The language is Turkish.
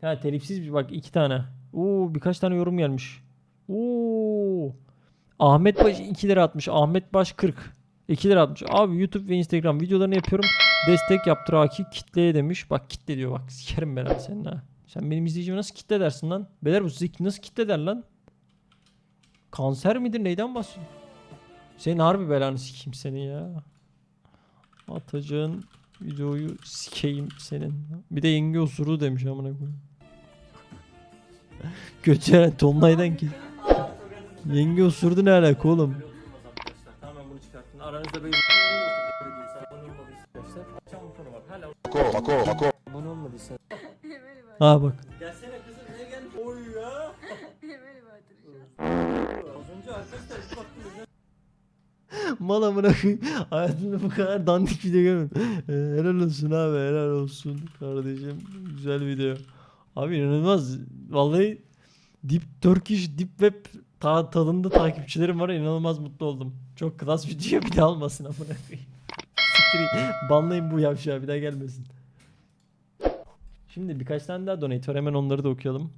Ha telifsiz bir bak iki tane. Oo birkaç tane yorum gelmiş. Oo. Ahmet Baş 2 lira atmış. Ahmet Baş 40. 2 lira atmış. Abi YouTube ve Instagram videolarını yapıyorum. Destek yaptır Aki kitleye demiş. Bak kitle diyor bak. Sikerim ben abi senin ha. Sen benim izleyicimi nasıl kitle dersin lan? Beyler bu sizi nasıl kitle der lan? Kanser midir? Neyden bahsediyorsun? Senin harbi belanı sikeyim seni ya. Atacağın videoyu sikeyim senin. Bir de yenge osuru demiş amına koyayım. Kötü Tonlay'dan ki. Yenge osurdu ne alaka oğlum? Tamam bunu çıkarttın. Aranızda böyle Ako, ako, olmadıysa. Ha bak. Mal amına koyayım. Hayatımda bu kadar dandik video görmedim. Ee, helal olsun abi helal olsun kardeşim. Güzel video. Abi inanılmaz. Vallahi Deep Turkish Deep Web ta tadında takipçilerim var. inanılmaz mutlu oldum. Çok klas video bir daha almasın amına koyayım. Siktir. Banlayın bu yavşağı bir daha gelmesin. Şimdi birkaç tane daha donate hemen onları da okuyalım.